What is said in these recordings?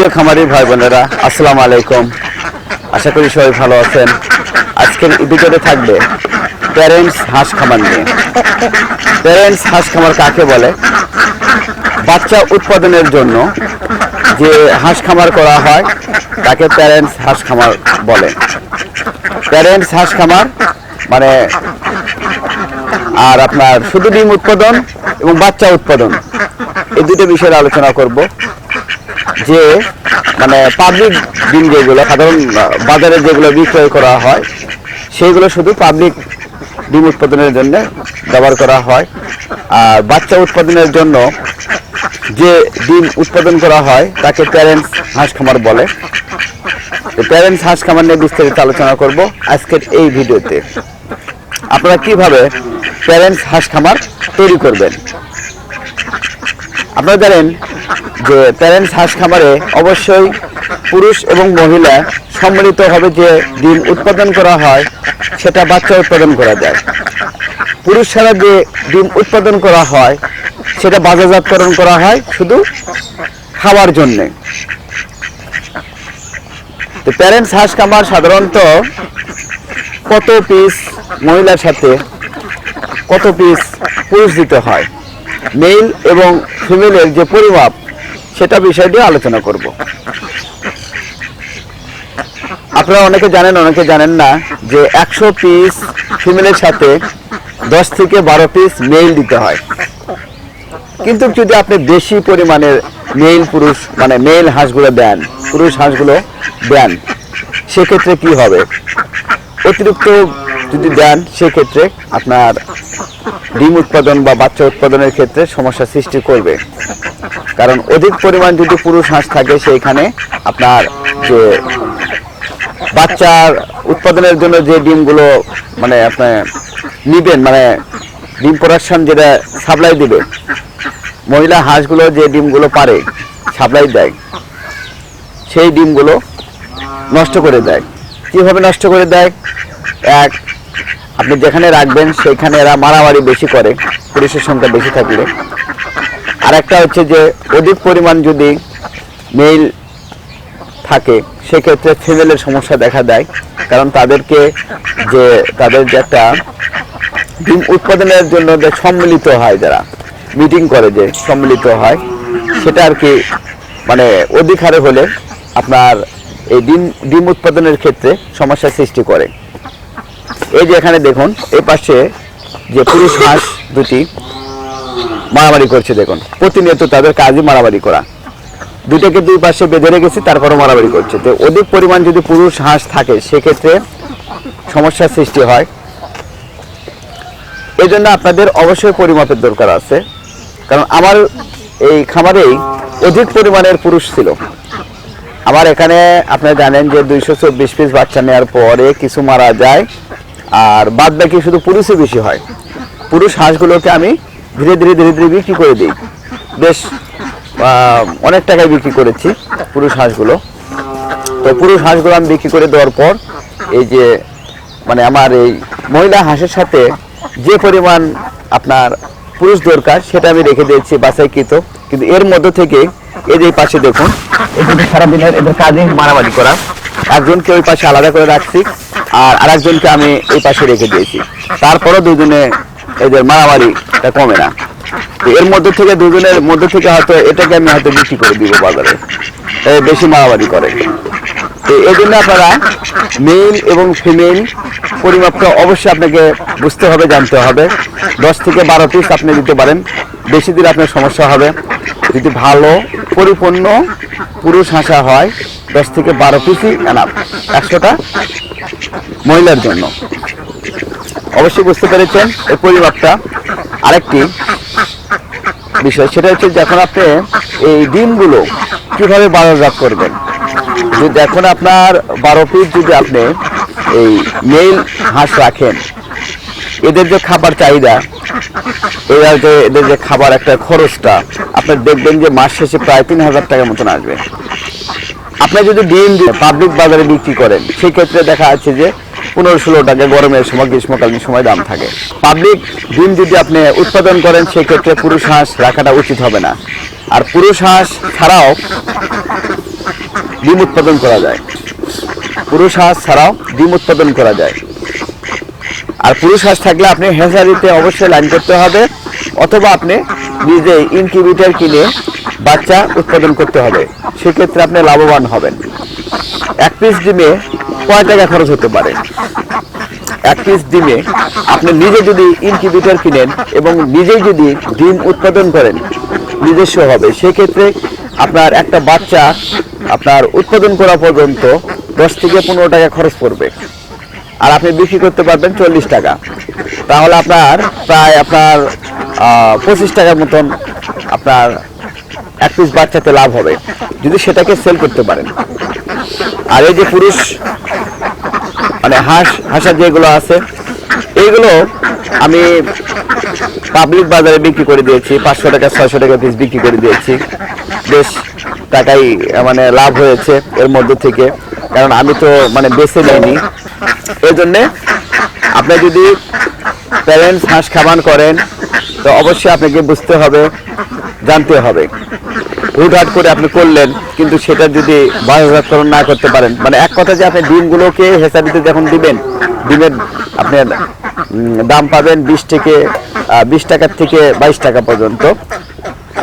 প্রিয় খামারি ভাই বোনেরা, আসসালামু আলাইকুম। আশা করি সবাই ভালো আছেন। আজকের ভিডিওতে থাকবে প্যারেন্টস হাঁস খামার নিয়ে। প্যারেন্টস হাঁস খামার কাকে বলে? বাচ্চা উৎপাদনের জন্য যে হাঁস খামার করা হয়, তাকে প্যারেন্টস হাঁস খামার বলে। প্যারেন্টস হাঁস খামার মানে আর আপনার শুধু ডিম উৎপাদন এবং বাচ্চা উৎপাদন। এই দুটো বিষয়ে আলোচনা করব। যে মানে পাবলিক ডিম যেগুলো, সাধারণ বাজারে যেগুলো বিক্রয় করা হয়, সেইগুলো শুধু পাবলিক ডিম উৎপাদনের জন্য ব্যবহার করা হয়। আর বাচ্চা উৎপাদনের জন্য যে ডিম উৎপাদন করা হয়, তাকে প্যারেন্টস হাঁস খামার বলে। প্যারেন্টস হাঁস খামার নিয়ে বিস্তারিত আলোচনা করব আজকের এই ভিডিওতে। আপনারা কীভাবে প্যারেন্টস হাঁস খামার তৈরি করবেন? আপনারা জানেন যে প্যারেন্টস হাঁস খামারে অবশ্যই পুরুষ এবং মহিলা সম্মিলিতভাবে যে ডিম উৎপাদন করা হয়, সেটা বাচ্চা উৎপাদন করা যায়। পুরুষ ছাড়া যে ডিম উৎপাদন করা হয়, সেটা বাজারজাতকরণ করা হয় শুধু খাওয়ার জন্যে। তো প্যারেন্টস হাঁস খামার সাধারণত কত পিস মহিলার সাথে কত পিস পুরুষ দিতে হয়? মেল এবং ফিমেলের যে পরিমাপ সেটা বিষয়টি আলোচনা করব। আপনারা অনেকে জানেন অনেকে জানেন না যে একশো পিস ফিমেলের সাথে দশ থেকে বারো পিস মেইল দিতে হয়। কিন্তু যদি আপনি বেশি পরিমাণের মেল পুরুষ মানে মেল হাঁসগুলো দেন, পুরুষ হাঁসগুলো দেন, সেক্ষেত্রে কি হবে? অতিরিক্ত যদি দেন, সেক্ষেত্রে আপনার ডিম উৎপাদন বা বাচ্চা উৎপাদনের ক্ষেত্রে সমস্যা সৃষ্টি করবে। কারণ অধিক পরিমাণ যদি পুরুষ হাঁস থাকে, সেইখানে আপনার যে বাচ্চার উৎপাদনের জন্য যে ডিমগুলো মানে আপনি নিবেন মানে ডিম প্রোডাকশন যেটা সাপ্লাই দিবে, মহিলা হাঁসগুলো যে ডিমগুলো পারে সাপ্লাই দেয়, সেই ডিমগুলো নষ্ট করে দেয়। কীভাবে নষ্ট করে দেয়? এক আপনি যেখানে রাখবেন, সেখানে এরা মারামারি বেশি করে, পুলিশের সংখ্যা বেশি থাকলে। আর একটা হচ্ছে যে, অধিক পরিমাণ যদি মেল থাকে, সেক্ষেত্রে ফিমেলের সমস্যা দেখা দেয়। কারণ তাদেরকে যে, তাদের যে একটা ডিম উৎপাদনের জন্য যে সম্মিলিত হয় যারা মিটিং করে যে সম্মিলিত হয়, সেটা আর কি মানে অধিক হারে হলে আপনার এই ডিম ডিম উৎপাদনের ক্ষেত্রে সমস্যার সৃষ্টি করে। এই যে এখানে দেখুন, এই পাশে যে পুরুষ হাঁস দুটি মারামারি করছে, দেখুন। প্রতিনিয়ত তাদের কাজই মারামারি করা। দুটোকে দুই পাশে বেঁধে রেখেছি, তারপরও মারামারি করছে। তো অধিক পরিমাণ যদি পুরুষ হাঁস থাকে, সেক্ষেত্রে সমস্যার সৃষ্টি হয়। এই জন্য আপনাদের অবশ্যই পরিমাপের দরকার আছে। কারণ আমার এই খামারেই অধিক পরিমাণের পুরুষ ছিল। আমার এখানে আপনারা জানেন যে দুইশো চব্বিশ পিস বাচ্চা নেওয়ার পরে কিছু মারা যায়। আর বাদ বাকি শুধু পুরুষই বেশি হয়। পুরুষ হাঁসগুলোকে আমি ধীরে ধীরে ধীরে ধীরে বিক্রি করে দিই। বেশ অনেক টাকায় বিক্রি করেছি পুরুষ হাঁসগুলো। তো পুরুষ হাঁসগুলো আমি বিক্রি করে দেওয়ার পর এই যে মানে আমার এই মহিলা হাঁসের সাথে যে পরিমাণ আপনার পুরুষ দরকার সেটা আমি রেখে দিয়েছি বাছাইকৃত। কিন্তু এর মধ্যে থেকে এদের পাশে দেখুন এখানে সারাদিনের এদের কাজে মারামারি করা। একজনকে ওই পাশে আলাদা করে রাখছি। আর আরেকজনকে আমি এই পাশে রেখে দিয়েছি। তারপরও দুজনে এদের মারামারিটা কমে না। এর মধ্যে থেকে দুজনের মধ্যে থেকে হয়তো এটাকে আমি হয়তো বিক্রি করে দিব বাজারে। বেশি মারামারি করে। তো এই জন্য আপনারা মেল এবং ফিমেল পরিমাপটা অবশ্যই আপনাকে বুঝতে হবে, জানতে হবে। দশ থেকে বারো পিস আপনি দিতে পারেন। বেশি দিলে আপনার সমস্যা হবে। যদি ভালো, পরিপূর্ণ পুরুষ হাসা হয় দশ থেকে বারো পিসই একশোটা মহিলার জন্য। অবশ্যই বুঝতে পেরেছেন এই পরিমাপটা। আরেকটি বিষয়, সেটা হচ্ছে যখন আপনি এই ডিমগুলো কীভাবে বাজারজাত করবেন, যদি দেখুন আপনার বারো পিস যদি আপনি এই মেল হাঁস রাখেন এদের যে খাবার চাহিদা, এরা যে এদের যে খাবার একটা খরচটা, আপনি দেখবেন যে মাস শেষে প্রায় তিন হাজার টাকার মতন আসবে। আপনি যদি ডিম পাবলিক বাজারে বিক্রি করেন সেই ক্ষেত্রে দেখা যাচ্ছে যে পনেরো ষোলো টাকা গরমের সময়, গ্রীষ্মকালীন সময় দাম থাকে। পাবলিক ডিম যদি আপনি উৎপাদন করেন, সেক্ষেত্রে পুরুষ হাঁস রাখাটা উচিত হবে না। আর পুরুষ হাঁস ছাড়াও ডিম উৎপাদন করা যায়। পুরুষ হাঁস ছাড়াও ডিম উৎপাদন করা যায়। আর পুরুষ হাঁস থাকলে আপনি হেসারিতে অবশ্যই লাইন করতে হবে, অথবা আপনি নিজে ইনকিউবেটর কিনে বাচ্চা উৎপাদন করতে হবে। সেক্ষেত্রে আপনি লাভবান হবেন। এক পিস ডিমে কয় টাকা খরচ হতে পারে? এক পিস ডিমে আপনি নিজে যদি ইনকিউবেটর কিনেন এবং নিজেই যদি ডিম উৎপাদন করেন, নিজস্ব হবে। সেক্ষেত্রে আপনার একটা বাচ্চা আপনার উৎপাদন করা পর্যন্ত দশ থেকে পনেরো টাকা খরচ পড়বে। আর আপনি বিক্রি করতে পারবেন চল্লিশ টাকা। তাহলে আপনার প্রায় আপনার পঁচিশ টাকার মতন আপনার এক পিস বাচ্চাতে লাভ হবে, যদি সেটাকে সেল করতে পারেন। আর এই যে পুরুষ মানে হাঁস হাঁসা যেগুলো আছে, এইগুলো আমি পাবলিক বাজারে বিক্রি করে দিয়েছি, পাঁচশো টাকা, ছয়শো টাকা পিস বিক্রি করে দিয়েছি। বেশ টাকাই মানে লাভ হয়েছে এর মধ্যে থেকে। কারণ আমি তো মানে বেছে নিইনি এই জন্যে আপনি যদি প্যারেন্টস হাঁস খাবার করেন, তো অবশ্যই আপনাকে বুঝতে হবে, জানতে হবে। হুটহাট করে আপনি করলেন, কিন্তু সেটা যদি বাজারজাতকরণ না করতে পারেন। মানে এক কথা যে আপনি ডিমগুলোকে হেসারিতে যখন দিবেন, ডিমের আপনার দাম পাবেন বিশ থেকে বিশ টাকার থেকে বাইশ টাকা পর্যন্ত।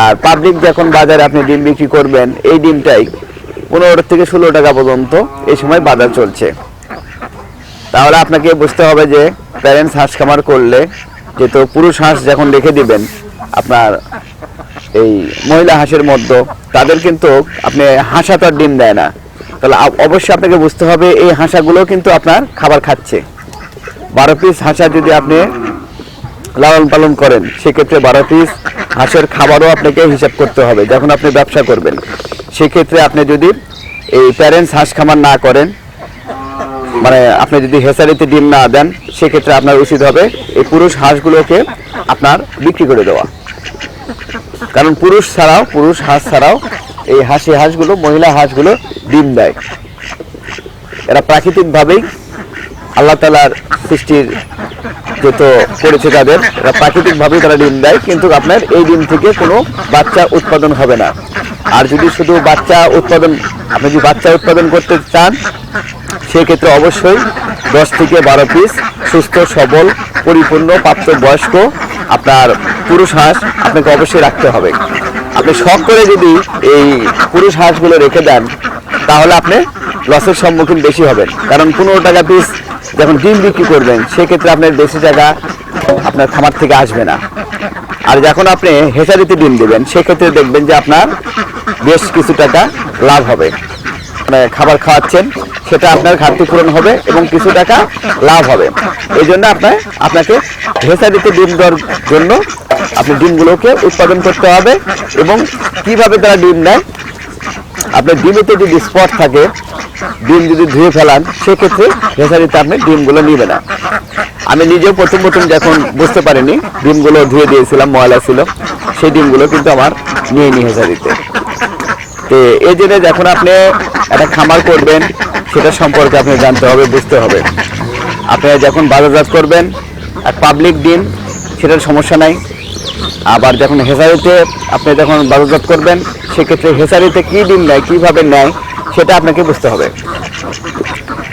আর পাবলিক যখন বাজারে আপনি ডিম বিক্রি করবেন, এই ডিমটাই পনেরো থেকে ষোলো টাকা পর্যন্ত এই সময় বাজার চলছে। তাহলে আপনাকে বুঝতে হবে যে প্যারেন্টস হাঁস খামার করলে যেহেতু পুরুষ হাঁস যখন রেখে দিবেন, আপনার এই মহিলা হাঁসের মধ্যে, তাদের কিন্তু আপনি হাঁসা তো ডিম দেয় না। তাহলে অবশ্যই আপনাকে বুঝতে হবে এই হাঁসাগুলো কিন্তু আপনার খাবার খাচ্ছে। বারো পিস হাঁসা যদি আপনি লালন পালন করেন, সেক্ষেত্রে বারো পিস হাঁসের খাবারও আপনাকে হিসাব করতে হবে, যখন আপনি ব্যবসা করবেন। সেক্ষেত্রে আপনি যদি এই প্যারেন্টস হাঁস খামার না করেন মানে আপনি যদি হেসারিতে ডিম না দেন, সেক্ষেত্রে আপনার উচিত হবে এই পুরুষ হাঁসগুলোকে আপনার বিক্রি করে দেওয়া। কারণ পুরুষ ছাড়াও, পুরুষ হাঁস ছাড়াও এই হাসি হাঁসগুলো, মহিলা হাঁসগুলো ডিম দেয়। এরা প্রাকৃতিকভাবেই আল্লাহ তালার সৃষ্টির যেহেতু করেছে তাদের প্রাকৃতিকভাবেই তারা ডিম দেয়, কিন্তু আপনার এই ডিম থেকে কোনো বাচ্চা উৎপাদন হবে না। আর যদি শুধু বাচ্চা উৎপাদন, আপনি যদি বাচ্চা উৎপাদন করতে চান, সেক্ষেত্রে অবশ্যই দশ থেকে বারো পিস সুস্থ, সবল, পরিপূর্ণ প্রাপ্ত বয়স্ক আপনার পুরুষ হাঁস আপনাকে অবশ্যই রাখতে হবে। আপনি শখ করে যদি এই পুরুষ হাঁসগুলো রেখে দেন, তাহলে আপনি লসের সম্মুখীন বেশি হবেন। কারণ পনেরো টাকা পিস যখন ডিম বিক্রি করবেন, সেক্ষেত্রে আপনার বেশি টাকা আপনার খামার থেকে আসবে না। আর যখন আপনি হেসারিতে ডিম দেবেন, সেক্ষেত্রে দেখবেন যে আপনার বেশ কিছু টাকা লাভ হবে। খাবার খাওয়াচ্ছেন, সেটা আপনার ঘাটতি পূরণ হবে এবং কিছু টাকা লাভ হবে। এই জন্য আপনার, আপনাকে হেসারিতে ডিম দেওয়ার জন্য আপনি ডিমগুলোকে উৎপাদন করতে হবে এবং কীভাবে তারা ডিম দেয় আপনার ডিমেতে যদি স্পট থাকে ডিম যদি ধুয়ে ফেলান, সেক্ষেত্রে হেসারিতে আপনি ডিমগুলো নিবে না। আমি নিজেও প্রথম প্রথম যখন বুঝতে পারিনি, ডিমগুলো ধুয়ে দিয়েছিলাম, ময়লা ছিল, সেই ডিমগুলো কিন্তু আমার নিয়ে হেসারিতে তো এই জন্য যখন আপনি একটা খামার করবেন, সেটা সম্পর্কে আপনি জানতে হবে, বুঝতে হবে। আপনি যখন বাজারজাত করবেন, এক পাবলিক ডিম, সেটার সমস্যা নাই। আবার যখন হেসারিতে আপনি যখন বাজারজাত করবেন, সেক্ষেত্রে হেসারিতে কী ডিম নেয়, কীভাবে নেয় সেটা আপনাকে বুঝতে হবে।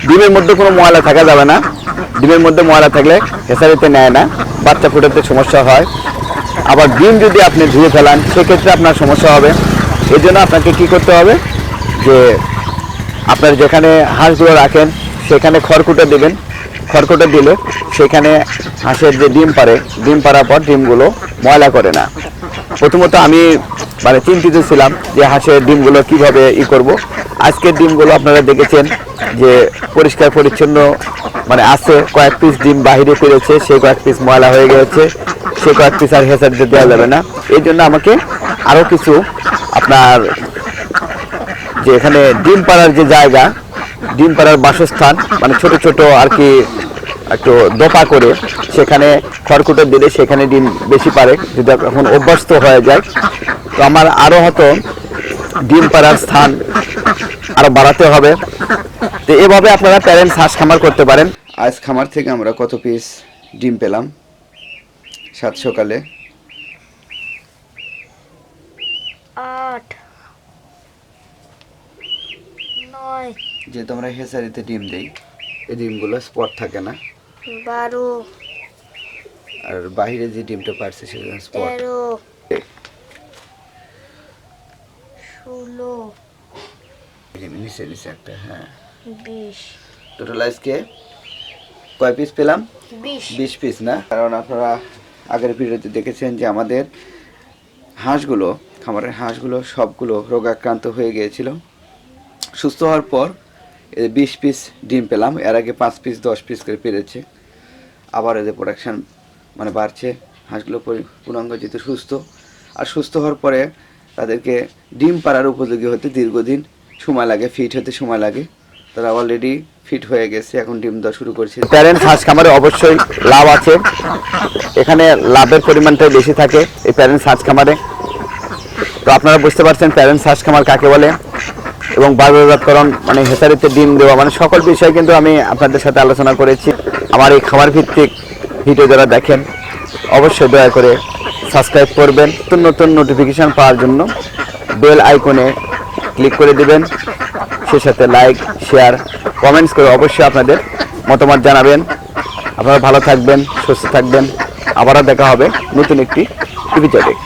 ডিমের মধ্যে কোনো ময়লা থাকা যাবে না। ডিমের মধ্যে ময়লা থাকলে হেসারিতে নেয় না, বাচ্চা ফুটাতে সমস্যা হয়। আবার ডিম যদি আপনি ধুয়ে ফেলান, সেক্ষেত্রে আপনার সমস্যা হবে। এই জন্য আপনাকে কী করতে হবে? যে আপনার যেখানে হাঁসগুলো রাখেন, সেখানে খড়কুটো দেবেন। খড়কুটো দিলে সেখানে হাঁসের যে ডিম পারে ডিম পাড়ার পর ডিমগুলো ময়লা করে না। প্রথমত আমি মানে চিন্তিত ছিলাম যে হাঁসের ডিমগুলো কীভাবে ই করব। আজকের ডিমগুলো আপনারা দেখেছেন যে পরিষ্কার পরিচ্ছন্ন মানে আছে, কয়েক পিস ডিম বাহিরে পেরেছে সেই কয়েক পিস ময়লা হয়ে গেছে, সে কয়েক পিস আর হেসারিতে দেওয়া যাবে না। এই জন্য আমাকে আরও কিছু আপনার যে এখানে ডিম পাড়ার যে জায়গা, ডিম পাড়ার বাসস্থান মানে ছোট ছোট আর কি একটু দোপা করে সেখানে খড়কুটো দিলে সেখানে ডিম বেশি পারে, যদি এখন অভ্যস্ত হয়ে যায়। তো আমার আরও হয়তো ডিম পাড়ার স্থান আরও বাড়াতে হবে। তো এভাবে আপনারা প্যারেন্টস হাঁস খামার করতে পারেন। আজ খামার থেকে আমরা কত পিস ডিম পেলাম? সাত সকালে। আট। নয়। যে তোমরা হেসারিতে ডিম দেই এই ডিমগুলো স্পট থাকে না। বারো। আর বাইরে যে ডিমটা পারছে সেটা স্পট তেরো ষোলো নিচে নিচে একটা হ্যাঁ। বিশ। টোটাল আজকে কয় পিস পেলাম? বিশ। বিশ পিস না? কারণ আপনারা আগের ভিডিওতে দেখেছেন যে আমাদের হাঁসগুলো খামারের হাঁসগুলো সবগুলো রোগাক্রান্ত হয়ে গিয়েছিল। সুস্থ হওয়ার পর বিশ পিস ডিম পেলাম। এর আগে পাঁচ পিস দশ পিস করে পেরেছে। আবার এদের প্রোডাকশান মানে বাড়ছে। হাঁসগুলো পূর্ণাঙ্গ যেহেতু সুস্থ। আর সুস্থ হওয়ার পরে তাদেরকে ডিম পাড়ার উপযোগী হতে দীর্ঘদিন সময় লাগে ফিট হতে সময় লাগে। তারা অলরেডি ফিট হয়ে গেছে, এখন ডিম দেওয়া শুরু করছে। প্যারেন্টস হাঁস খামারে অবশ্যই লাভ আছে। এখানে লাভের পরিমাণটাই বেশি থাকে এই প্যারেন্টস হাঁস খামারে। তো আপনারা বুঝতে পারছেন প্যারেন্টস হাঁস খামার কাকে বলে এবং বাজারজাতকরণ মানে হেসারিতে ডিম দেওয়া মানে সকল বিষয় কিন্তু আমি আপনাদের সাথে আলোচনা করেছি। আমার এই খামার ভিত্তিক ভিডিও যারা দেখেন, অবশ্যই দয়া করে সাবস্ক্রাইব করবেন। নতুন নতুন নোটিফিকেশন পাওয়ার জন্য বেল আইকনে ক্লিক করে দিবেন। সে সাথে লাইক শেয়ার কমেন্টস করে অবশ্যই আপনাদের মতামত জানাবেন। আপনারা ভালো থাকবেন, সুস্থ থাকবেন। আবারও দেখা হবে নতুন একটি টিভি চ্যানেল